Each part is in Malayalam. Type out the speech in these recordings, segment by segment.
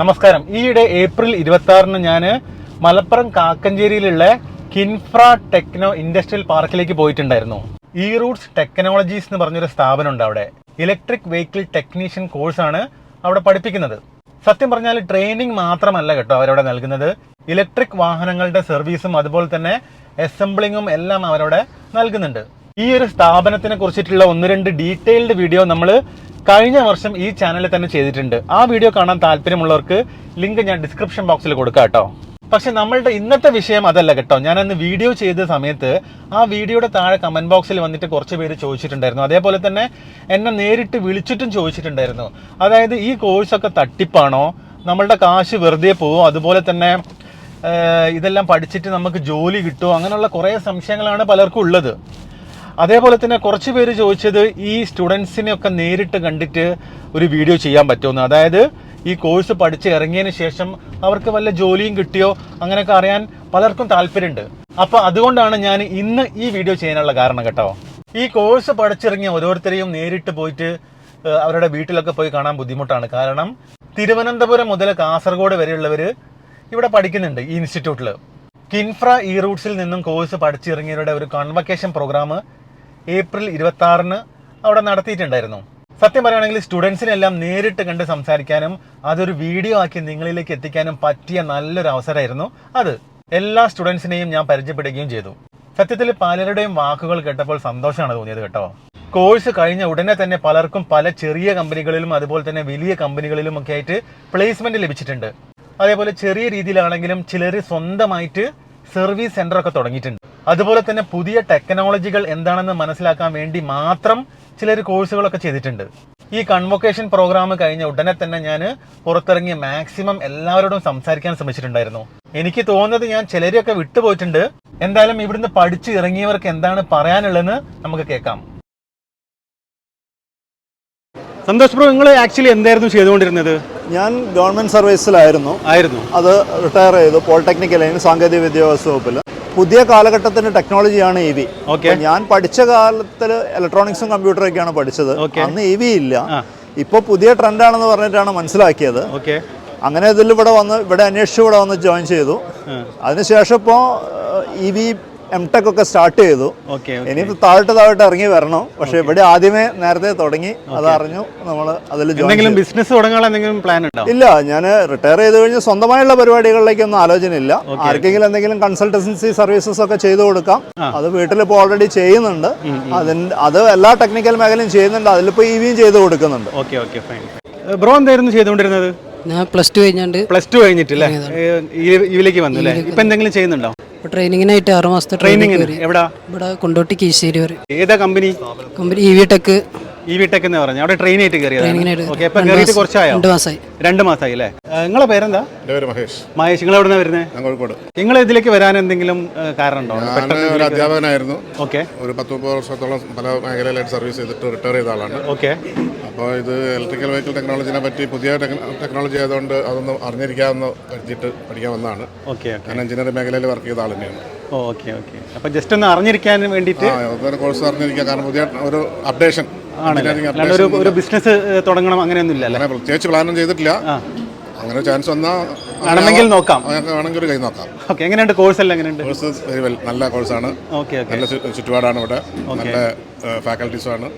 നമസ്കാരം. ഈയിടെ ഏപ്രിൽ ഇരുപത്തി ആറിന് ഞാൻ മലപ്പുറം കാക്കഞ്ചേരിയിലുള്ള കിൻഫ്ര ടെക്നോ ഇൻഡസ്ട്രിയൽ പാർക്കിലേക്ക് പോയിട്ടുണ്ടായിരുന്നു. ഇ റൂട്ട്സ് ടെക്നോളജീസ് എന്ന് പറഞ്ഞൊരു സ്ഥാപനമുണ്ട് അവിടെ. ഇലക്ട്രിക് വെഹിക്കിൾ ടെക്നീഷ്യൻ കോഴ്സാണ് അവിടെ പഠിപ്പിക്കുന്നത്. സത്യം പറഞ്ഞാൽ ട്രെയിനിങ് മാത്രമല്ല കേട്ടോ അവരവിടെ നൽകുന്നത്. ഇലക്ട്രിക് വാഹനങ്ങളുടെ സർവീസും അതുപോലെ തന്നെ അസംബ്ലിങ്ങും എല്ലാം അവരവിടെ നൽകുന്നുണ്ട്. ഈ ഒരു സ്ഥാപനത്തിനെ കുറിച്ചിട്ടുള്ള ഒന്ന് രണ്ട് ഡീറ്റെയിൽഡ് വീഡിയോ നമ്മൾ കഴിഞ്ഞ വർഷം ഈ ചാനലിൽ തന്നെ ചെയ്തിട്ടുണ്ട്. ആ വീഡിയോ കാണാൻ താല്പര്യമുള്ളവർക്ക് ലിങ്ക് ഞാൻ ഡിസ്ക്രിപ്ഷൻ ബോക്സിൽ കൊടുക്കാം കേട്ടോ. പക്ഷെ നമ്മളുടെ ഇന്നത്തെ വിഷയം അതല്ല കേട്ടോ. ഞാൻ അന്ന് വീഡിയോ ചെയ്ത സമയത്ത് ആ വീഡിയോയുടെ താഴെ കമന്റ് ബോക്സിൽ വന്നിട്ട് കുറച്ച് പേര് ചോദിച്ചിട്ടുണ്ടായിരുന്നു. അതേപോലെ തന്നെ എന്നെ നേരിട്ട് വിളിച്ചിട്ടും ചോദിച്ചിട്ടുണ്ടായിരുന്നു. അതായത് ഈ കോഴ്സൊക്കെ തട്ടിപ്പാണോ? നമ്മളുടെ കാശ് വെറുതെ പോവോ? അതുപോലെ തന്നെ ഇതെല്ലാം പഠിച്ചിട്ട് നമുക്ക് ജോലി കിട്ടുമോ അങ്ങനെയുള്ള കുറേ സംശയങ്ങളാണ് പലർക്കും ഉള്ളത്. അതേപോലെ തന്നെ കുറച്ച് പേര് ചോദിച്ചത് ഈ സ്റ്റുഡൻസിനെയൊക്കെ നേരിട്ട് കണ്ടിട്ട് ഒരു വീഡിയോ ചെയ്യാൻ പറ്റുമെന്ന്. അതായത് ഈ കോഴ്സ് പഠിച്ച് ഇറങ്ങിയതിന് ശേഷം അവർക്ക് വല്ല ജോലിയും കിട്ടിയോ അങ്ങനെയൊക്കെ അറിയാൻ പലർക്കും താല്പര്യമുണ്ട്. അപ്പോൾ അതുകൊണ്ടാണ് ഞാൻ ഇന്ന് ഈ വീഡിയോ ചെയ്യാനുള്ള കാരണം കേട്ടോ. ഈ കോഴ്സ് പഠിച്ചിറങ്ങിയ ഓരോരുത്തരെയും നേരിട്ട് പോയിട്ട് അവരുടെ വീട്ടിലൊക്കെ പോയി കാണാൻ ബുദ്ധിമുട്ടാണ്. കാരണം തിരുവനന്തപുരം മുതൽ കാസർഗോഡ് വരെയുള്ളവര് ഇവിടെ പഠിക്കുന്നുണ്ട് ഈ ഇൻസ്റ്റിറ്റ്യൂട്ടിൽ കിൻഫ്ര ഇ റൂട്ട്സിൽ നിന്നും കോഴ്സ് പഠിച്ചിറങ്ങിയവരുടെ ഒരു കൺവക്കേഷൻ പ്രോഗ്രാം ഏപ്രിൽ ഇരുപത്തി ആറിന് അവിടെ നടത്തിയിട്ടുണ്ടായിരുന്നു. സത്യം പറയുകയാണെങ്കിൽ സ്റ്റുഡൻസിനെല്ലാം നേരിട്ട് കണ്ട് സംസാരിക്കാനും അതൊരു വീഡിയോ ആക്കി നിങ്ങളിലേക്ക് എത്തിക്കാനും പറ്റിയ നല്ലൊരു അവസരമായിരുന്നു അത്. എല്ലാ സ്റ്റുഡൻസിനെയും ഞാൻ പരിചയപ്പെടുകയും ചെയ്തു. സത്യത്തിൽ പലരുടെയും വാക്കുകൾ കേട്ടപ്പോൾ സന്തോഷമാണ് തോന്നിയത് കേട്ടോ. കോഴ്സ് കഴിഞ്ഞ ഉടനെ തന്നെ പലർക്കും പല ചെറിയ കമ്പനികളിലും അതുപോലെ തന്നെ വലിയ കമ്പനികളിലും ഒക്കെ ആയിട്ട് പ്ലേസ്മെന്റ് ലഭിച്ചിട്ടുണ്ട്. അതേപോലെ ചെറിയ രീതിയിലാണെങ്കിലും ചിലർ സ്വന്തമായിട്ട് സർവീസ് സെന്റർ ഒക്കെ തുടങ്ങിയിട്ടുണ്ട്. അതുപോലെ തന്നെ പുതിയ ടെക്നോളജികൾ എന്താണെന്ന് മനസ്സിലാക്കാൻ വേണ്ടി മാത്രം ചിലർ കോഴ്സുകളൊക്കെ ചെയ്തിട്ടുണ്ട്. ഈ കൺവൊക്കേഷൻ പ്രോഗ്രാം കഴിഞ്ഞ ഉടനെ തന്നെ ഞാൻ പുറത്തിറങ്ങി മാക്സിമം എല്ലാവരോടും സംസാരിക്കാൻ ശ്രമിച്ചിട്ടുണ്ടായിരുന്നു. എനിക്ക് തോന്നുന്നത് ഞാൻ ചിലരെയൊക്കെ വിട്ടുപോയിട്ടുണ്ട്. എന്തായാലും ഇവിടുന്ന് പഠിച്ചു ഇറങ്ങിയവർക്ക് എന്താണ് പറയാനുള്ളതെന്ന് നമുക്ക് കേൾക്കാം. സന്തോഷ് ബ്രോ നിങ്ങൾ ആക്ച്വലി എന്തായിരുന്നു ചെയ്തുകൊണ്ടിരുന്നത്? ഞാൻ ഗവൺമെന്റ് സർവീസിലായിരുന്നു ആയിരുന്നു. അത് റിട്ടയർ ചെയ്തു. പോളിടെക്നിക്കൽ സാങ്കേതിക വിദ്യാഭ്യാസ വകുപ്പിൽ പുതിയ കാലഘട്ടത്തിന്റെ ടെക്നോളജിയാണ് ഇ വി ഓക്കെ ഞാൻ പഠിച്ച കാലത്തിൽ ഇലക്ട്രോണിക്സും കമ്പ്യൂട്ടറൊക്കെയാണ് പഠിച്ചത്. അന്ന് ഇ വി ഇല്ല. ഇപ്പോൾ പുതിയ ട്രെൻഡാണെന്ന് പറഞ്ഞിട്ടാണ് മനസ്സിലാക്കിയത്. ഓക്കെ അങ്ങനെ ഇതിൽ ഇവിടെ വന്ന് ഇവിടെ അന്വേഷിച്ച് ഇവിടെ വന്ന് ജോയിൻ ചെയ്തു. അതിനുശേഷം ഇപ്പോൾ ഇ വി എം ടെക് ഒക്കെ സ്റ്റാർട്ട് ചെയ്തു. ഇനിയിപ്പോ ഇനി താഴോട്ട് താഴോട്ട് ഇറങ്ങി വരണം. പക്ഷെ ഇവിടെ ആദ്യമേ നേരത്തെ തുടങ്ങി. അത് അറിഞ്ഞു നമ്മൾ അതിൽ ജോയിൻ എന്തെങ്കിലും ബിസിനസ് തുടങ്ങാനുള്ള എന്തെങ്കിലും പ്ലാൻ ഉണ്ടോ? ഇല്ല ഞാൻ റിട്ടയർ ചെയ്ത് കഴിഞ്ഞ് സ്വന്തമായുള്ള പരിപാടികളിലേക്കൊന്നും ഇല്ല ആർക്കെങ്കിലും എന്തെങ്കിലും കൺസൾട്ടൻസി സർവീസസ് ഒക്കെ ചെയ്തു കൊടുക്കാം. അത് വീട്ടിൽ വീട്ടിലിപ്പോൾ ഓൾറെഡി ചെയ്യുന്നുണ്ട്. അതിന്റെ അത് എല്ലാ ടെക്നിക്കൽ മേഖലയും ചെയ്യുന്നുണ്ട്. അതിലിപ്പോൾ ഇ വിയും ചെയ്ത് കൊടുക്കുന്നുണ്ട്. ഓക്കെ ഓക്കെ ഫൈൻ ബ്രോ എന്തായിരുന്നു ചെയ്തുകൊണ്ടിരുന്നത്? ഞാൻ പ്ലസ് ടു കഴിഞ്ഞാണ്ട് പ്ലസ് ടു കഴിഞ്ഞിട്ടില്ലേ? ഇതിലേക്ക് വന്നു അല്ലേ ഇപ്പൊ എന്തെങ്കിലും ചെയ്യുന്നുണ്ടോ? ഇപ്പോൾ ട്രെയിനിങ്ങിനായിട്ട് ആറ് മാസത്തെ ട്രെയിനിങ് ട്രെയിനിങ് ഇവിടെ കൊണ്ടോട്ടി കീശ്ശേരി വരെ. ഏതാ company company E V tech E V tech എന്ന് പറഞ്ഞു അവിടെ ട്രെയിൻ ആയിട്ട് കയറിയത് ഓക്കെ ഇപ്പൊ രണ്ട് കയറിയിട്ട് മാസം- കുറച്ചായോ? രണ്ട് മാസമായി രണ്ട് മാസമായി അല്ലേ? നിങ്ങളെ പേരെന്താ? എന്റെ പേര് മഹേഷ്. മഹേഷ് നിങ്ങൾ എവിടെ വരുന്നത് ഞാൻ കോഴിക്കോട്. നിങ്ങൾ ഇതിലേക്ക് വരാൻ എന്തെങ്കിലും കാരണം ഉണ്ടോ? ഒരു അധ്യാപകനായിരുന്നു. ഓക്കെ ഒരു പത്ത് മുപ്പത് വർഷത്തോളം പല മേഖലയിലായിട്ട് സർവീസ് ചെയ്തിട്ട് റിട്ടയർ ചെയ്ത ആളാണ്. ഓക്കെ അപ്പോൾ ഇത് ഇലക്ട്രിക്കൽ വെഹിക്കിൾ ടെക്നോളജിനെ പറ്റി പുതിയ ടെക്നോളജി ആയതുകൊണ്ട് അതൊന്ന് അറിഞ്ഞിരിക്കാമെന്ന് കരുതിയിട്ട് പഠിക്കാൻ വന്നതാണ്. ഓക്കെ ഞാൻ എഞ്ചിനീയറിംഗ് മേഖലയിൽ വർക്ക് ചെയ്ത ആൾ തന്നെയാണ്. ഓക്കെ ഓക്കെ അപ്പോൾ ജസ്റ്റ് ഒന്ന് അറിഞ്ഞിരിക്കാൻ വേണ്ടിയിട്ട് കോഴ്സ് അറിഞ്ഞിരിക്കുക. കാരണം പുതിയ ഒരു അപ്ഡേഷൻ എഞ്ചിനീയറിംഗ് ഒരു ഒരു ബിസിനസ് തുടങ്ങണം അങ്ങനെയൊന്നും ഇല്ല പ്രത്യേകിച്ച് പ്ലാനും ചെയ്തിട്ടില്ല. അങ്ങനെ ചാൻസ് വന്നാൽ ആണെങ്കിൽ നോക്കാം. ആണെങ്കിൽ ഒരു കൈ നോക്കാം. ഓക്കെ എങ്ങനെയുണ്ട് കോഴ്സ് എല്ലാം എങ്ങനെയുണ്ട്? കോഴ്സ് വെരി വെൽ നല്ല കോഴ്സാണ് നല്ല ചുറ്റുപാടാണ് ഇവിടെ. നല്ല ഫാക്കൽറ്റീസുമാണ്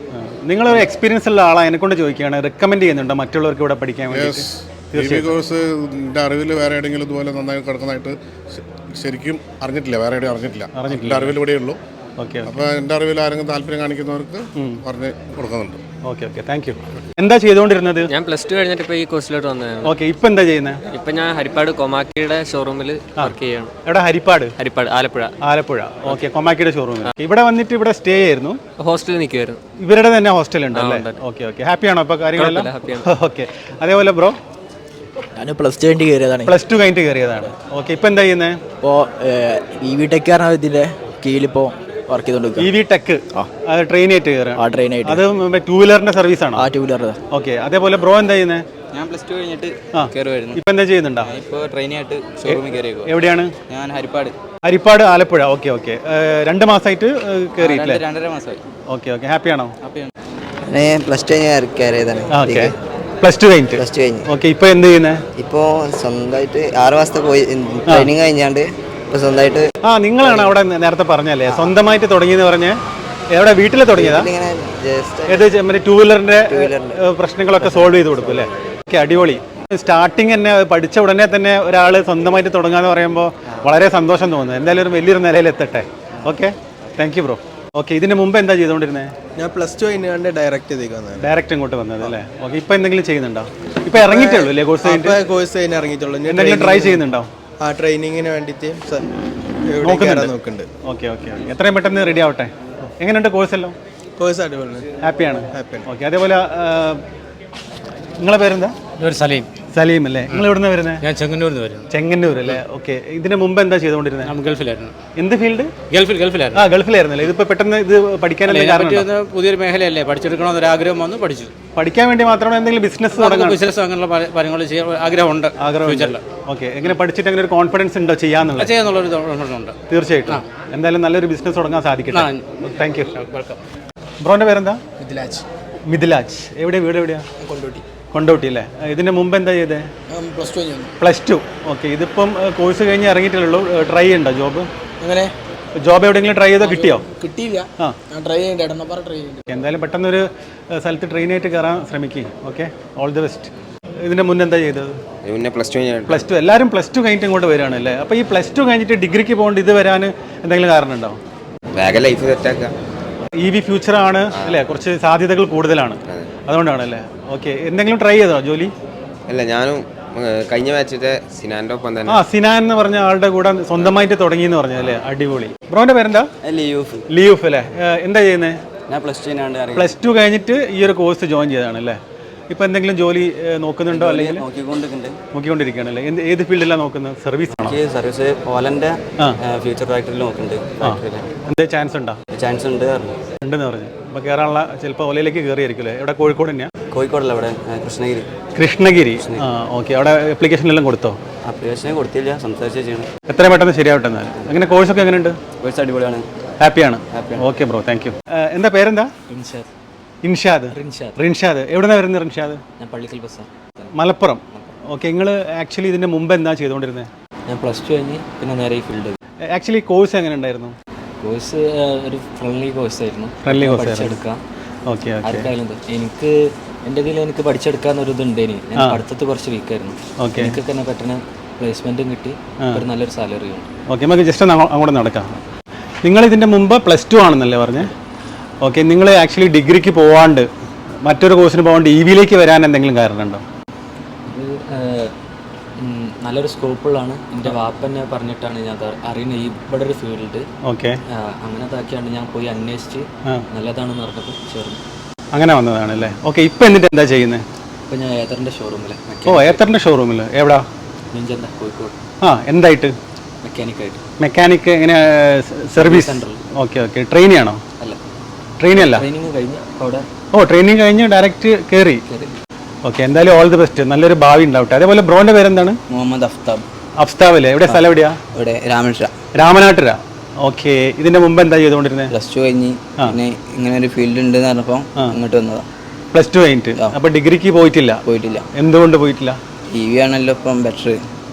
നിങ്ങളൊരു എക്സ്പീരിയൻസ് ഉള്ള ആളാണ് എന്നെ കൊണ്ട് ചോദിക്കുകയാണ്. റെക്കമെൻഡ് ചെയ്യുന്നുണ്ടോ? മറ്റുള്ളവർക്ക് ഇവിടെ പഠിക്കാൻ വേണ്ടി കോഴ്സ് എന്റെ അറിവിൽ വേറെ എവിടെയെങ്കിലും ഇതുപോലെ നന്നായി കിടക്കുന്നതായിട്ട് ശരിക്കും അറിഞ്ഞിട്ടില്ല. വേറെ എവിടെയും അറിഞ്ഞിട്ടില്ല. അറിഞ്ഞിട്ടില്ല. ഓക്കെ അപ്പോൾ എന്റെ അറിവിൽ ആരെങ്കിലും താല്പര്യം കാണിക്കുന്നവർക്ക് പറഞ്ഞ് കൊടുക്കുന്നുണ്ട്. ഓക്കെ ഓക്കെ താങ്ക് യു എന്താ ചെയ്തുകൊണ്ടിരുന്നത് ഞാൻ പ്ലസ് ടു കഴിഞ്ഞിട്ട് ഇപ്പോൾ ഈ കോഴ്സിലോട്ട് വന്നത് ഓക്കെ ഇപ്പൊ എന്താ ചെയ്യുന്നത് ഇപ്പം ഞാൻ ഹരിപ്പാട് കൊമാക്കിയുടെ ഷോറൂമിൽ വർക്ക് ചെയ്യാണ്. എവിടെ ഹരിപ്പാട്? ഹരിപ്പാട് ആലപ്പുഴ. ആലപ്പുഴ. ഓക്കെ കൊമാക്കിയുടെ ഷോറൂമിൽ ഇവിടെ വന്നിട്ട് ഇവിടെ സ്റ്റേ ആയിരുന്നു? ഹോസ്റ്റലിൽ നിൽക്കുമായിരുന്നു ഇവരുടെ തന്നെ ഹോസ്റ്റൽ ഉണ്ട് അല്ലേ? ഓക്കെ ഓക്കെ ഹാപ്പിയാണോ ഇപ്പൊ കാര്യങ്ങളെല്ലാം? ഓക്കെ അതേപോലെ ബ്രോ ഞാൻ പ്ലസ് ടു കഴിഞ്ഞിട്ട് കയറിയതാണ്. പ്ലസ് ടു കഴിഞ്ഞിട്ട് കയറിയതാണ്. ഓക്കെ ഇപ്പൊ എന്താ ചെയ്യുന്നത് ഇപ്പോൾ ഇ വി ടെക് പറഞ്ഞ ഇതിന്റെ കീഴിലിപ്പോൾ വർക്ക് ചെയ്തുകൊണ്ടിരിക്കുക ഇ വി ടെക് ട്രെയിൻ ആയിട്ട് ആ ട്രെയിനായിട്ട് അത് ടൂ വീലറിന്റെ സർവീസ് ആണോ? ആ ടു വീലർ ഓക്കെ അതേപോലെ ബ്രോ എന്താ ചെയ്യുന്നത് ഞാൻ പ്ലസ് ടു കഴിഞ്ഞിട്ട്. കയറുമായിരുന്നു ഇപ്പൊ എന്താ ചെയ്യുന്നുണ്ടോ? ട്രെയിനി ട്രെയിനായിട്ട് ഷോറൂമിൽ കയറിയോ എവിടെയാണ്? ഞാൻ ഹരിപ്പാട്. ഹരിപ്പാട് ആലപ്പുഴ. ഓക്കെ ഓക്കെ രണ്ട് മാസമായിട്ട് കയറിയിട്ടില്ലേ രണ്ടര മാസമായി ഓക്കെ ഓക്കെ ഹാപ്പിയാണോ ഹാപ്പിയാണ് ഞാൻ പ്ലസ് ടു കയറിയതാണ് ഓക്കെ പ്ലസ് ടു കഴിഞ്ഞു പ്ലസ് ടു കഴിഞ്ഞു. ഓക്കെ ഇപ്പൊ എന്ത് ചെയ്യുന്നത് ഇപ്പോ സ്വന്തമായിട്ട് ആറ് മാസത്തെ പോയി ട്രെയിനിങ് കഴിഞ്ഞാണ്ട് സ്വന്തമായിട്ട് ആ നിങ്ങളാണ് അവിടെ നേരത്തെ പറഞ്ഞല്ലേ? സ്വന്തമായിട്ട് തുടങ്ങിയെന്ന് പറഞ്ഞ് എവിടെ വീട്ടിൽ തുടങ്ങിയതാ? ഏത് മറ്റേ ടൂ വീലറിന്റെ പ്രശ്നങ്ങളൊക്കെ സോൾവ് ചെയ്ത് കൊടുക്കും അല്ലേ? ഓക്കെ അടിപൊളി. സ്റ്റാർട്ടിങ് തന്നെ പഠിച്ച ഉടനെ തന്നെ ഒരാൾ സ്വന്തമായിട്ട് തുടങ്ങാന്ന് പറയുമ്പോൾ വളരെ സന്തോഷം തോന്നുന്നു. എന്തായാലും ഒരു വലിയൊരു നിലയിൽ എത്തട്ടെ. Okay? Thank you bro okay ഇതിന് മുമ്പ് എന്താ ചെയ്തുകൊണ്ടിരുന്നത് ഞാൻ പ്ലസ് ടു കഴിഞ്ഞാണ്ട് ഡയറക്റ്റ് ഡയറക്റ്റ് ഇങ്ങോട്ട് വന്നത് അല്ലേ? ഓക്കെ ഇപ്പൊ എന്തെങ്കിലും ചെയ്യുന്നുണ്ടോ? ഇപ്പൊ ഇറങ്ങിയിട്ടുള്ളൂ അല്ലേ കോഴ്സ് കോഴ്സ് കഴിഞ്ഞ് ഇറങ്ങിയിട്ടുള്ളൂ. എന്തെങ്കിലും ട്രൈ ചെയ്യുന്നുണ്ടോ? ആ ട്രെയിനിങ്ങിന് വേണ്ടിയിട്ട് നോക്കുന്നുണ്ട്. ഓക്കെ ഓക്കെ എത്രയും പെട്ടെന്ന് റെഡി ആവട്ടെ. എങ്ങനെയുണ്ട് കോഴ്സ് എല്ലാം? കോഴ്സ് അടിപൊളി ഹാപ്പിയാണ് ഹാപ്പിയാണ് ഓക്കെ അതേപോലെ നിങ്ങളെ പേരെന്താ? ഒരു സലീം. സലീം അല്ലേ നിങ്ങൾ എവിടുന്ന വരുന്നത് ഞാൻ ചെങ്ങന്നൂരിൽ നിന്ന് വരുന്നത് ചെങ്ങന്നൂർ അല്ലേ ഓക്കെ. ഇതിന് മുമ്പ് എന്താ ചെയ്തുകൊണ്ടിരുന്നത് ഞാൻ ഗൾഫിലായിരുന്നു. എന്ത് ഫീൽഡ്? ഗൾഫിൽ ഗൾഫിലായിരുന്നു. ആ ഗൾഫിലായിരുന്നല്ലേ? ഇതിപ്പോ പെട്ടെന്ന് ഇത് പഠിക്കാനല്ലേ കാരണം പുതിയൊരു മേഖലയല്ലേ? പഠിച്ചെടുക്കണമെന്നൊരു ആഗ്രഹം വന്നു പഠിച്ചു. പഠിക്കാൻ വേണ്ടി മാത്രമാണ് എന്തെങ്കിലും ബിസിനസ് തുടങ്ങാൻ? ബിസിനസ് അങ്ങനെയുള്ള കാര്യങ്ങൾ ചെയ്യാൻ ആഗ്രഹമുണ്ട് ഫ്യൂച്ചറിൽ ഓക്കെ. എങ്ങനെ പഠിച്ചിട്ട് അങ്ങനെ ഒരു കോൺഫിഡൻസ് ഉണ്ടോ ചെയ്യാന്നുള്ളത്? ചെയ്യാന്നുള്ളൊരു ഉണ്ട് തീർച്ചയായിട്ടും. എന്തായാലും നല്ലൊരു ബിസിനസ് തുടങ്ങാൻ സാധിക്കട്ടെ. താങ്ക് യു വെൽക്കം ബ്രോന്റെ പേരെന്താ? മിഥിലാജ്. മിഥിലാജ്. എവിടെ വീട് എവിടെയാ? കൊണ്ടോട്ടി. കൊണ്ടോട്ടി അല്ലേ ഇതിന്റെ മുമ്പ് എന്താ ചെയ്തേ? Plus two plus two okay ഇതിപ്പം കോഴ്സ് കഴിഞ്ഞ് ഇറങ്ങിയിട്ടുള്ളൂ. ട്രൈ ഉണ്ടോ ജോബ് അങ്ങനെ ജോബ് എവിടെയെങ്കിലും ട്രൈ ചെയ്തോ? കിട്ടിയോ? കിട്ടിയില്ല. ആ. ഞാൻ ട്രൈ ചെയ്യണ്ട. ട്രൈ ചെയ്യണ്ട. എന്തായാലും പെട്ടെന്നൊരു ഒരു സ്ഥലത്ത് ട്രെയിനായിട്ട് കയറാൻ ശ്രമിക്കുക ഓക്കെ ഓൾ ദി ബെസ്റ്റ് ഇതിന്റെ മുന്നേ എന്താ ചെയ്തത്? പിന്നെ പ്ലസ് ടു പ്ലസ് ടു എല്ലാവരും പ്ലസ് ടു കഴിഞ്ഞിട്ട് ഇങ്ങോട്ട് വരികയാണ് അല്ലേ അപ്പോൾ ഈ പ്ലസ് ടു കഴിഞ്ഞിട്ട് ഡിഗ്രിക്ക് പോകേണ്ട ഇത് വരാൻ എന്തെങ്കിലും കാരണം ഉണ്ടോ? വേഗം ലൈഫ് സെറ്റാക്കുക ഇ വി ഫ്യൂച്ചറാണ് അല്ലേ? കുറച്ച് സാധ്യതകൾ കൂടുതലാണ്. അതുകൊണ്ടാണ് അല്ലേ ഓക്കെ എന്തെങ്കിലും ട്രൈ ചെയ്തോ ജോലി? അല്ല ഞാനും കഴിഞ്ഞ മാച്ചിന്റെ സിനാന്റെ ഒപ്പം തന്നെ. ആ സിനാൻ എന്ന് പറഞ്ഞ ആളുടെ കൂടെ സ്വന്തമായിട്ട് തുടങ്ങി എന്ന് പറഞ്ഞല്ലേ അടിപൊളി. ബ്രോന്റെ പേരെന്താ? ലിയൂഫ്. ലിയൂഫ് അല്ലേ? എന്താ ചെയ്യുന്നത് ഞാൻ പ്ലസ് ടു പ്ലസ് ടു കഴിഞ്ഞിട്ട് ഈ ഒരു കോഴ്സ് ജോയിൻ ചെയ്തതാണ് അല്ലേ ഇപ്പൊ എന്തെങ്കിലും ജോലി നോക്കുന്നുണ്ടോ അല്ലെങ്കിൽ? നോക്കിക്കൊണ്ടിരിക്കുകയാണല്ലേ? നോക്കിക്കൊണ്ടിരിക്കുകയാണ് അല്ലേ എന്ത് ഏത് ഫീൽഡിലാണ് നോക്കുന്നത്? സർവീസ് ആണോ? സർവീസ് പോലന്റെ ആ. ഫ്യൂച്ചർ ഫാക്ടറിയിൽ നോക്കുന്നുണ്ട്. എന്താ ചാൻസ് ഉണ്ടോ? ചാൻസ് ഉണ്ട്. ഉണ്ടെന്ന് പറഞ്ഞു. അപ്പോൾ കയറാനുള്ള ചിലപ്പോൾ ഒലയിലേക്ക് കയറിയായിരിക്കുമല്ലേ ഇവിടെ എവിടെ? കോഴിക്കോട് തന്നെയാണ് കോഴിക്കോടല്ല ഇവിടെ കൃഷ്ണഗിരി. കൃഷ്ണഗിരി. ആ ഓക്കെ. അവിടെ അപ്ലിക്കേഷൻ എല്ലാം കൊടുത്തോ? അപ്ലിക്കേഷൻ കൊടുത്തില്ല. സംസാരിച്ചേ ചെയ്യണം. എത്രയും പെട്ടെന്ന് ശരിയാവട്ടെ എന്നാൽ അങ്ങനെ കോഴ്സൊക്കെ എങ്ങനെയുണ്ട്? കോഴ്സ് അടിപൊളിയാണ്. ഹാപ്പിയാണ്? ഓക്കെ ബ്രോ താങ്ക് യു എന്താ പേരെന്താ? ഇൻഷാദ്. റിൻഷാദ്. എവിടെന്നാ വരുന്നത് റിൻഷാദ്? ഞാൻ പള്ളിക്കൽ മലപ്പുറം. ഓക്കെ നിങ്ങൾ ആക്ച്വലി ഇതിന്റെ മുമ്പ് എന്താ ചെയ്തുകൊണ്ടിരുന്നത് ഞാൻ പ്ലസ് ടു കഴിഞ്ഞ് പിന്നെ നേരെ ഈ ഫീൽഡ് ആക്ച്വലി കോഴ്സ് എങ്ങനെ ഉണ്ടായിരുന്നു? കോഴ്സ് ഒരു ഫ്രണ്ട്ലി കോഴ്സ് ആയിരുന്നു. ഫ്രണ്ട്ലി കോഴ്സ് പഠിച്ചെടുക്കാം. ഓക്കെ ആർക്കായാലും. എനിക്ക് എന്റെ ഇതിൽ എനിക്ക് പഠിച്ചെടുക്കാന്നൊരു ഇതുണ്ടേനി ഞാൻ പഠിത്തത്തിൽ കുറച്ച് വീക്കായിരുന്നു. എനിക്കൊക്കെ തന്നെ പെട്ടെന്ന് പ്ലേസ്മെന്റും കിട്ടി. ഒരു നല്ലൊരു സാലറിയും ഓക്കെ നമുക്ക് ജസ്റ്റ് അങ്ങോട്ട് നടക്കാം. നിങ്ങൾ ഇതിന്റെ മുമ്പ് പ്ലസ് ടു ആണെന്നല്ലേ പറഞ്ഞേ? ഓക്കെ നിങ്ങൾ ആക്ച്വലി ഡിഗ്രിക്ക് പോവാണ്ട് മറ്റൊരു കോഴ്സിന് പോകാണ്ട് ഇ വിയിലേക്ക് വരാൻ എന്തെങ്കിലും കാരണമുണ്ടോ നല്ലൊരു സ്കോപ്പുള്ളതാണ്. എന്റെ വാപ്പനെ പറഞ്ഞിട്ടാണ് ഞാൻ ഈ ഇവിടെ ഒരു ഫീൽഡ് ഓക്കെ അങ്ങനെ ഇതാക്കിയാണ് ഞാൻ പോയി അന്വേഷിച്ച്. നല്ലതാണെന്ന് പറഞ്ഞപ്പോൾ ചേർന്നു. അങ്ങനെ വന്നതാണ് അല്ലേ ഓക്കെ ഇപ്പം എന്നിട്ട് എന്താ ചെയ്യുന്നത് ഇപ്പം ഞാൻ ഏതറിന്റെ ഷോറൂമിൽ ഓ ഏത്തറിന്റെ ഷോറൂമിൽ എവിടാ? മിഞ്ചന്ത കോഴിക്കോട്. ആ എന്തായിട്ട്? മെക്കാനിക്കായിട്ട് മെക്കാനിക് എങ്ങനെ service centre okay okay trainee ആണോ? അല്ല. ട്രെയിനി അല്ല? ട്രെയിനിങ് കഴിഞ്ഞ് അവിടെ ഓ ട്രെയിനിങ് കഴിഞ്ഞ് ഡയറക്റ്റ് കയറി ഓക്കെ എന്തായാലും ഓൾ ദി ബെസ്റ്റ് നല്ലൊരു ഭാവി ഉണ്ടാവട്ടെ. അതേപോലെ ബ്രോന്റെ പേരെന്താണ്? മുഹമ്മദ് അഫ്താബ്. അഫ്താബ് അല്ലേ എവിടെ സ്ഥലം എവിടെയാ? ഇവിടെ രാമേശ്വര രാമനാട്ടുര? ഓക്കെ ഇതിന്റെ മുമ്പ് എന്താ ചെയ്തുകൊണ്ടിരുന്നത് പ്ലസ് ടു കഴിഞ്ഞ് പിന്നെ ഇങ്ങനെ ഒരു ഫീൽഡ് ഉണ്ട് എന്ന് പറഞ്ഞപ്പോൾ ഇങ്ങോട്ട് വന്നതാ. പ്ലസ് ടു കഴിഞ്ഞിട്ട്. അപ്പൊ ഡിഗ്രിക്ക് പോയിട്ടില്ല? പോയിട്ടില്ല. എന്തുകൊണ്ട് പോയിട്ടില്ല? ടി വി ആണല്ലോ ഇപ്പം ബെറ്റർ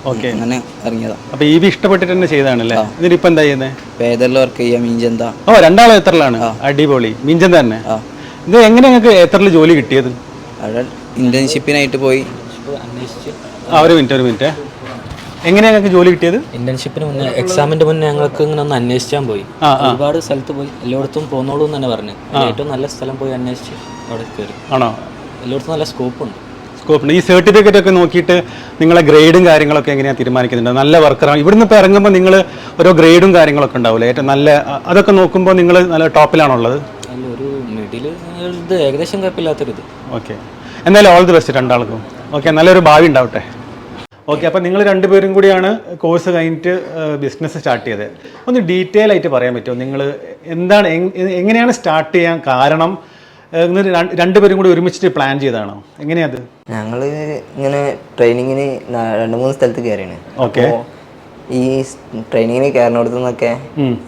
ഓക്കെ അങ്ങനെ ഇറങ്ങിയതാ. അപ്പൊ ഈ വി ഇഷ്ടപ്പെട്ടിട്ട് തന്നെ ചെയ്താണല്ലേ എന്നിട്ട് ഇപ്പൊ എന്താ ചെയ്യുന്നത് പേദറിൽ വർക്ക് ചെയ്യാം മീൻചന്ത. ഓ രണ്ടാളും എത്രലാണ് അടിപൊളി. മീൻചന്ത തന്നെ. ഇത് എങ്ങനെ നിങ്ങൾക്ക് എത്രയിൽ ജോലി കിട്ടിയത്? അവിടെ ഇന്റേൺഷിപ്പിനായിട്ട് പോയി. ആ ഒരു മിനിറ്റ് ഒരു മിനിറ്റ്. എങ്ങനെയാണ് നിങ്ങൾക്ക് ജോലി കിട്ടിയത്? ഇന്റേൺഷിപ്പിന് മുന്നേ എക്സാമിന്റെ മുന്നേ ഞങ്ങൾക്ക് ഇങ്ങനെ ഒന്ന് അന്വേഷിച്ചാൻ പോയി. ഒരുപാട് സ്ഥലത്ത് പോയി. എല്ലായിടത്തും പോന്നോളൂ എന്ന് തന്നെ പറഞ്ഞു. ഏറ്റവും നല്ല സ്ഥലം പോയി അന്വേഷിച്ച് അവിടെ കയറി. ആണോ? എല്ലായിടത്തും നല്ല സ്കോപ്പ് ഉണ്ട് സ്കോപ്പ് ഈ സർട്ടിഫിക്കറ്റ് ഒക്കെ നോക്കിയിട്ട് നിങ്ങളെ ഗ്രേഡും കാര്യങ്ങളൊക്കെ എങ്ങനെയാണ് തീരുമാനിക്കുന്നുണ്ട്? നല്ല വർക്കറാണ് ഇവിടുന്ന് ഇപ്പോൾ ഇറങ്ങുമ്പോൾ നിങ്ങൾ ഓരോ ഗ്രേഡും കാര്യങ്ങളൊക്കെ ഉണ്ടാവില്ലേ ഏറ്റവും നല്ല അതൊക്കെ നോക്കുമ്പോൾ നിങ്ങൾ നല്ല ടോപ്പിലാണുള്ളത് ഒരു മിഡിൽ ഇത് ഏകദേശം കുഴപ്പമില്ലാത്തൊരിത്. ഓക്കെ എന്തായാലും ഓൾ ദി ബെസ്റ്റ് രണ്ടാൾക്കും. ഓക്കെ നല്ലൊരു ഭാവി ഉണ്ടാവട്ടെ. ഓക്കെ അപ്പോൾ നിങ്ങൾ രണ്ടുപേരും കൂടിയാണ് കോഴ്സ് കഴിഞ്ഞിട്ട് ബിസിനസ് സ്റ്റാർട്ട് ചെയ്തത്. ഒന്ന് ഡീറ്റെയിൽ ആയിട്ട് പറയാൻ പറ്റുമോ? നിങ്ങൾ എന്താണ് എങ്ങനെയാണ് സ്റ്റാർട്ട് ചെയ്യാൻ കാരണം? നിങ്ങൾ രണ്ട്- രണ്ടുപേരും കൂടി ഒരുമിച്ചിട്ട് പ്ലാൻ ചെയ്തതാണോ? എങ്ങനെയത് ഞങ്ങൾ ഇങ്ങനെ ട്രെയിനിങ്ങിന് രണ്ട് മൂന്ന് സ്ഥലത്ത് കയറിയാണ് ഓക്കെ ഈ ട്രെയിനിങ്ങിന് കയറുന്നിടത്തുനിന്നൊക്കെ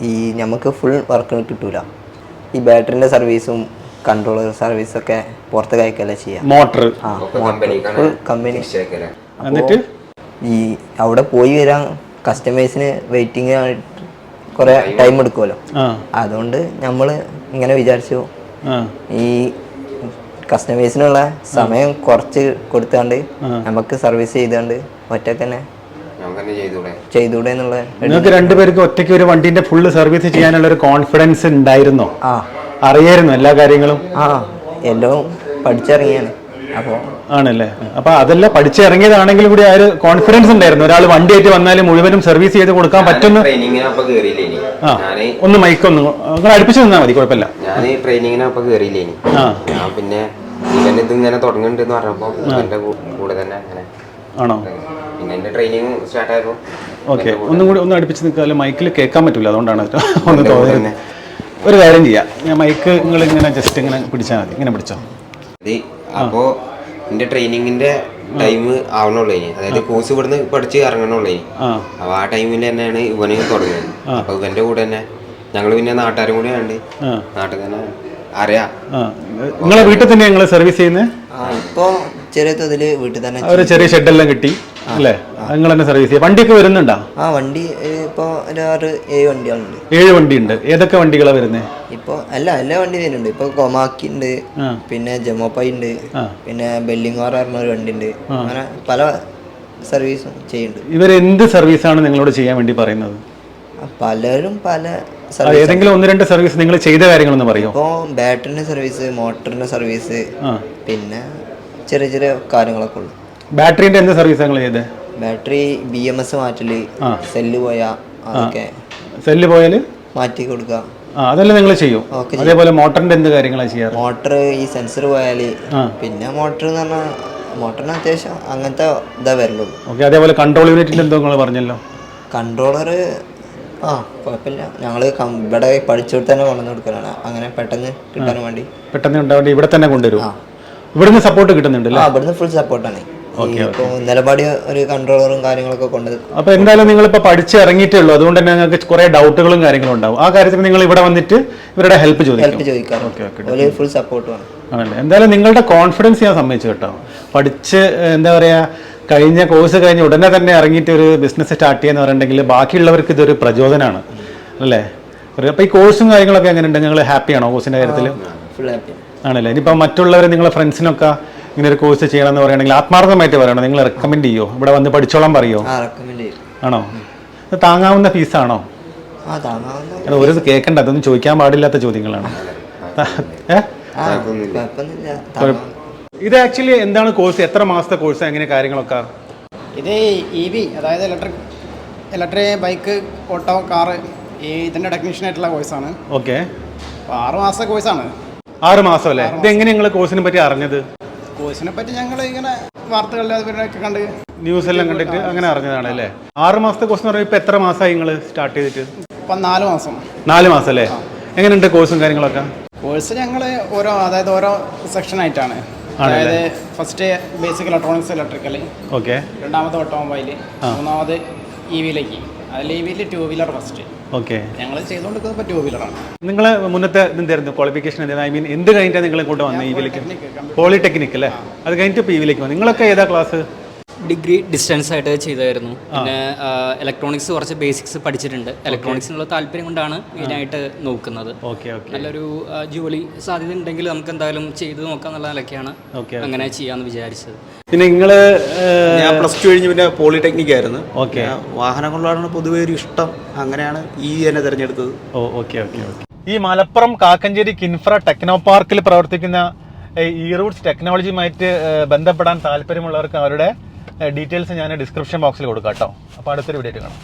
ഈ നമുക്ക് ഫുൾ വർക്ക് കിട്ടൂല. ഈ ബാറ്ററിന്റെ സർവീസും കൺട്രോളർ സർവീസ് ഒക്കെ പുറത്ത് കയക്കല്ലേ ചെയ്യാം മോട്ടർ ആ കമ്പനി എന്നിട്ട്? ഈ അവിടെ പോയി വരാൻ കസ്റ്റമേഴ്സിന് വെയിറ്റിംഗ് കുറെ ടൈം എടുക്കുമല്ലോ. ആ. അതുകൊണ്ട് നമ്മൾ ഇങ്ങനെ വിചാരിച്ചു. ഈ കസ്റ്റമേഴ്സിനുള്ള സമയം കുറച്ച് കൊടുത്താണ്ട് നമുക്ക് സർവീസ് ചെയ്താണ്ട് ഒറ്റയ്ക്ക് തന്നെ തന്നെ ചെയ്തൂടെ? ചെയ്തൂടെ എന്നുള്ള ഒരു- നിങ്ങൾക്ക് രണ്ടുപേർക്ക് ഒറ്റയ്ക്ക് ഒരു വണ്ടിന്റെ ഫുള്ള് സർവീസ് ചെയ്യാനുള്ള ഒരു കോൺഫിഡൻസ് ഉണ്ടായിരുന്നോ? ആ. അറിയായിരുന്നു എല്ലാ കാര്യങ്ങളും? ആ എല്ലാം പഠിച്ചിറങ്ങിയാണ്. അപ്പോൾ ആണല്ലേ? അപ്പൊ അതല്ല പഠിച്ചിറങ്ങിയതാണെങ്കിൽ കൂടി ആ ഒരു കോൺഫിഡൻസ് ഉണ്ടായിരുന്നു. ഒരാൾ വണ്ടി ആയിട്ട് വന്നാലും മുഴുവനും സർവീസ് ചെയ്ത് കൊടുക്കാൻ പറ്റുന്ന ട്രെയിനിങ്ങിന് അപ്പൊ കേറിയില്ലേ ഇനി ആ ഞാൻ ഒന്ന് മൈക്കൊന്ന് നിങ്ങൾ അടുപ്പിച്ച് നിന്നാൽ മതി കുഴപ്പമില്ല. ഞാൻ ട്രെയിനിങ്ങിന് അപ്പൊ കേറിയില്ലേ ഇനി ആ. ഞാൻ പിന്നെ ഇവൻ ഇത് ഇങ്ങനെ തുടങ്ങുന്നുണ്ടെന്ന് പറഞ്ഞപ്പോ ഇവന്റെ കൂ- കൂടെ തന്നെ അങ്ങനെ ആണോ? പിന്നെ എന്റെ ട്രെയിനിങ് സ്റ്റാർട്ട് ആയപ്പോൾ ഓക്കെ ഒന്നും കൂടി ഒന്ന് അടുപ്പിച്ച് നിൽക്കാതെ മൈക്കിൽ കേൾക്കാൻ പറ്റില്ല അതുകൊണ്ടാണ് ഒന്ന് തോന്നുന്നത് ഒരു കാര്യം ചെയ്യാം. ഞാൻ മൈക്ക് നിങ്ങൾ ഇങ്ങനെ ജസ്റ്റ് ഇങ്ങനെ പിടിച്ചാൽ മതി. ഇങ്ങനെ പിടിച്ചോ? അപ്പോൾ അപ്പോ എന്റെ ട്രെയിനിങ്ങിന്റെ ടൈം ആവണുള്ളൂ ഇനി. അതായത് കോഴ്സ് ഇവിടുന്ന് പഠിച്ച് ഇറങ്ങണുള്ളൂ ഇനി. ആ. അപ്പൊ ആ ടൈമിൽ തന്നെയാണ് ഇവന് തുടങ്ങിയത് അപ്പൊ ഇവന്റെ കൂടെ തന്നെ. ഞങ്ങൾ പിന്നെ നാട്ടുകാരും കൂടെ ഉണ്ട് നാട്ടിൽ തന്നെ അറിയാം. നിങ്ങളെ വീട്ടിൽ തന്നെ നിങ്ങൾ സർവീസ് ചെയ്യുന്നത്? ഇപ്പോൾ ചെറിയ തോതിൽ വീട്ടിൽ തന്നെ ഒരു ചെറിയ ഷെഡെല്ലാം കിട്ടി. അല്ലേ? നിങ്ങൾ തന്നെ സർവീസ് ചെയ്യുക. വണ്ടിയൊക്കെ വരുന്നുണ്ടോ? ആ വണ്ടി ഇപ്പോൾ ഒരു ആറ് ഏഴ് വണ്ടികളുണ്ട്. ഏഴ് വണ്ടി ഉണ്ട് ഏതൊക്കെ വണ്ടികളാണ് വരുന്നത് ഇപ്പോൾ അല്ല എല്ലാ വണ്ടി വരുന്നുണ്ട് ഇപ്പോൾ കൊമാക്കി ഉണ്ട് പിന്നെ ജമോപ്പൈ ഉണ്ട് പിന്നെ ബെല്ലിങ്ങോർ പറഞ്ഞ ഒരു വണ്ടി ഉണ്ട്. അങ്ങനെ പല സർവീസും ചെയ്യുന്നുണ്ട്. ഇവർ എന്ത് സർവീസാണ് നിങ്ങളോട് ചെയ്യാൻ വേണ്ടി പറയുന്നത്? പലരും പല സർവീസ് ഏതെങ്കിലും ഒന്ന് രണ്ട് സർവീസ് നിങ്ങൾ ചെയ്ത കാര്യങ്ങളൊന്ന് പറയോ? ഇപ്പോൾ ബാറ്ററിന്റെ സർവീസ് മോട്ടറിന്റെ സർവീസ് പിന്നെ ചെറിയ ചെറിയ കാര്യങ്ങളൊക്കെ ഉള്ളു. ബാറ്ററിന്റെ എന്ത് സർവീസ് നിങ്ങൾ ചെയ്തത് ബാറ്ററി ബി എം എസ് മാറ്റൽ സെല്ല് പോയാ അതൊക്കെ സെല്ല് പോയാൽ? മാറ്റി കൊടുക്കുക ആ അതെല്ലാം നിങ്ങൾ ചെയ്യും. അതേപോലെ മോട്ടറിന്റെ എന്ത് കാര്യങ്ങളാണ് ചെയ്യാറ്? മോട്ടർ ഈ സെൻസർ പോയാൽ പിന്നെ മോട്ടർ എന്ന് പറഞ്ഞാൽ മോട്ടറിന് അത്യാവശ്യം അങ്ങനത്തെ ഇതാ വരുള്ളൂ ഓക്കെ അതേപോലെ കൺട്രോൾ യൂണിറ്റിന്റെ എന്തോ നിങ്ങൾ പറഞ്ഞല്ലോ. കൺട്രോളർ ആ കുഴപ്പമില്ല. ഞങ്ങൾ ഇവിടെ പഠിച്ചെടുത്ത് തന്നെ കൊണ്ടുവന്ന് കൊടുക്കലാണ്. അങ്ങനെ പെട്ടെന്ന് കിട്ടാൻ വേണ്ടി. പെട്ടെന്ന് ഉണ്ടാവേണ്ടി ഇവിടെ തന്നെ കൊണ്ടുവരും. ഇവിടുന്ന് സപ്പോർട്ട് കിട്ടുന്നുണ്ട് ഇവിടുന്ന് ഫുൾ സപ്പോർട്ടാണ് ഇപ്പോൾ നിലപാടി ഒരു കൺട്രോളറും കാര്യങ്ങളൊക്കെ കൊണ്ട് അപ്പൊ എന്തായാലും നിങ്ങൾ ഇപ്പൊ പഠിച്ച് ഇറങ്ങിയിട്ടുള്ളു അതുകൊണ്ട് തന്നെ നിങ്ങൾക്ക് കുറെ ഡൗട്ടുകളും കാര്യങ്ങളും ഉണ്ടാവും. ആ കാര്യത്തിൽ നിങ്ങൾ ഇവിടെ വന്നിട്ട് ഇവരുടെ ഹെൽപ്പ് ചോദിക്കും. ഹെൽപ്പ് ചോദിക്കാറുണ്ട്. ഫുൾ സപ്പോർട്ടുമാണ് ആണല്ലേ? എന്തായാലും നിങ്ങളുടെ കോൺഫിഡൻസ് ഞാൻ സമ്മതിച്ചു കേട്ടോ. പഠിച്ച് എന്താ പറയാ കഴിഞ്ഞ കോഴ്സ് കഴിഞ്ഞ് ഉടനെ തന്നെ ഇറങ്ങിയിട്ട് ഒരു ബിസിനസ് സ്റ്റാർട്ട് ചെയ്യാന്ന് പറഞ്ഞിട്ടുണ്ടെങ്കിൽ ബാക്കിയുള്ളവർക്ക് ഇതൊരു പ്രചോദനമാണ്. അല്ലേ? അപ്പോൾ അപ്പൊ ഈ കോഴ്സും കാര്യങ്ങളൊക്കെ എങ്ങനെയുണ്ട്? നിങ്ങൾ ഹാപ്പിയാണോ കോഴ്സിന്റെ കാര്യത്തിൽ ഫുൾ ഹാപ്പി ആണല്ലേ? ഇനിയിപ്പോൾ മറ്റുള്ളവർ നിങ്ങളെ ഫ്രണ്ട്സിനൊക്കെ ഇങ്ങനെ ഒരു കോഴ്സ് ചെയ്യണം എന്ന് പറയുകയാണെങ്കിൽ ആത്മാർത്ഥമായിട്ട് പറയണോ. നിങ്ങൾ റെക്കമെൻഡ് ചെയ്യോ? ഇവിടെ വന്ന് പഠിച്ചോളാൻ പറയോ? ആ റെക്കമെൻഡ് ചെയ്യും. ആണോ? താങ്ങാവുന്ന ഫീസാണോ അത് ഒരു കേൾക്കണ്ട അതൊന്നും ചോദിക്കാൻ പാടില്ലാത്ത ചോദ്യങ്ങളാണ്. ഇത് ആക്ച്വലി എന്താണ് കോഴ്സ് എത്ര മാസത്തെ കോഴ്സ് എങ്ങനെ കാര്യങ്ങളൊക്കെ? ഇത് ഇ വി അതായത് electric electric bike auto car ഈ ടെക്നീഷ്യൻ ആയിട്ടുള്ള കോഴ്സാണ് ഓക്കെ ആറ് മാസത്തെ കോഴ്സാണ് ആറ് മാസം അല്ലേ? ഇത് എങ്ങനെ നിങ്ങൾ കോഴ്സിനെ പറ്റി അറിഞ്ഞത്? കോഴ്സിനെ പറ്റി ഞങ്ങൾ ഇങ്ങനെ വാർത്തകളിൽ അതുപോലെയൊക്കെ കണ്ട് ന്യൂസ് എല്ലാം കണ്ടിട്ട് അങ്ങനെ അറിഞ്ഞതാണ് അല്ലേ? ആറ് മാസത്തെ കോഴ്സ് എന്ന് പറയുമ്പോൾ ഇപ്പൊ എത്ര മാസമായി നിങ്ങൾ സ്റ്റാർട്ട് ചെയ്തിട്ട്? ഇപ്പം നാല് മാസം. നാല് മാസം അല്ലേ എങ്ങനെയുണ്ട് കോഴ്സും കാര്യങ്ങളൊക്കെ? കോഴ്സ് ഞങ്ങൾ ഓരോ അതായത് ഓരോ സെക്ഷനായിട്ടാണ് അതായത് first basic electronics electrical okay രണ്ടാമത് ഓട്ടോമൊബൈൽ മൂന്നാമത് ഇ വിയിലേക്ക് അതിൽ ഇ വിയിൽ ടു വീലർ ഫസ്റ്റ് ഓക്കെ ഞങ്ങൾ ചെയ്തുകൊണ്ടിരിക്കുന്നത് ഇപ്പോൾ ടു വീലറാണ് നിങ്ങൾ മുന്നത്തെ എന്തായിരുന്നു? ക്വാളിഫിക്കേഷൻ എന്തായിരുന്നു? ഐ മീൻ എന്ത് കഴിഞ്ഞിട്ടാണ് നിങ്ങൾ ഇങ്ങോട്ട് വന്നത് ഈ വിലേക്ക് പോളിടെക്നിക് അല്ലേ? അത് കഴിഞ്ഞിട്ട് ഇപ്പോൾ ഈ വിലേക്ക് വന്നു. നിങ്ങളൊക്കെ ഏതാ ക്ലാസ് ഡിഗ്രി ഡിസ്റ്റൻസ് ആയിട്ട് ചെയ്തായിരുന്നു. പിന്നെ ഇലക്ട്രോണിക്സ് കുറച്ച് ബേസിക്സ് പഠിച്ചിട്ടുണ്ട്. ഇലക്ട്രോണിക്സിനുള്ള താല്പര്യം കൊണ്ടാണ് മെയിനായിട്ട് നോക്കുന്നത്. Okay okay. നല്ലൊരു ജോലി സാധ്യത ഉണ്ടെങ്കിൽ നമുക്ക് എന്തായാലും ചെയ്ത് നോക്കാം എന്നുള്ള നിലയ്ക്കാണ് ഓക്കെ അങ്ങനെ ചെയ്യാമെന്ന് വിചാരിച്ചത്. പിന്നെ നിങ്ങൾ ഞാൻ പ്ലസ് ടു കഴിഞ്ഞ് പിന്നെ പോളിടെക്നിക് ആയിരുന്നു. ഓക്കെ. വാഹനങ്ങളോടാണ് പൊതുവേ ഒരു ഇഷ്ടം. അങ്ങനെയാണ് ഈ തന്നെ തിരഞ്ഞെടുത്തത്. ഓ ഓക്കെ ഓക്കെ ഓക്കെ. ഈ മലപ്പുറം കാക്കഞ്ചേരി കിൻഫ്ര ടെക്നോ പാർക്കിൽ പ്രവർത്തിക്കുന്ന ഈ റൂട്ട്സ് ടെക്നോളജിയുമായിട്ട് ബന്ധപ്പെടാൻ താല്പര്യമുള്ളവർക്ക് അവരുടെ ഡീറ്റെയിൽസ് ഞാൻ ഡിസ്ക്രിപ്ഷൻ ബോക്സിൽ കൊടുക്കാം കേട്ടോ. അപ്പോൾ അടുത്തൊരു വീഡിയോ കാണാം.